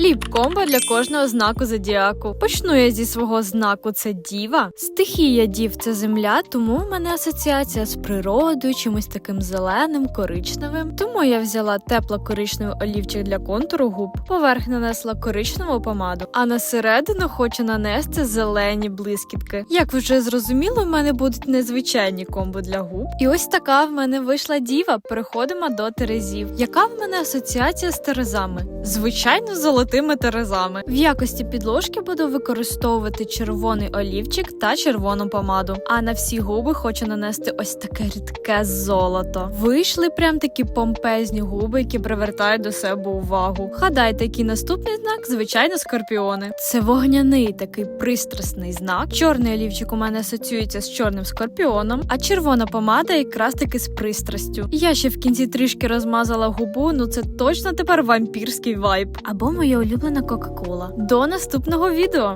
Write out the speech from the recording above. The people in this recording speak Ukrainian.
Ліп комбо для кожного знаку зодіаку. Почну я зі свого знаку це діва. Стихія дів це земля, тому в мене асоціація з природою, чимось таким зеленим, коричневим. Тому я взяла тепло-коричневий олівчик для контуру губ, поверх нанесла коричневу помаду, а на середину хочу нанести зелені блискітки. Як вже зрозуміли, в мене будуть незвичайні комбо для губ. І ось така в мене вийшла діва. Переходимо до терезів. Яка в мене асоціація з терезами? Звичайно, золотими терезами. В якості підложки буду використовувати червоний олівчик та червону помаду. А на всі губи хочу нанести ось таке рідке золото. Вийшли прям такі помпезні губи, які привертають до себе увагу. Гадайте, який наступний знак? Звичайно, скорпіони. Це вогняний такий пристрасний знак. Чорний олівчик у мене асоціюється з чорним скорпіоном, а червона помада якраз таки з пристрастю. Я ще в кінці трішки розмазала губу. Ну це точно тепер вампірський вайб. Або моя улюблена Кока-Кола. До наступного відео.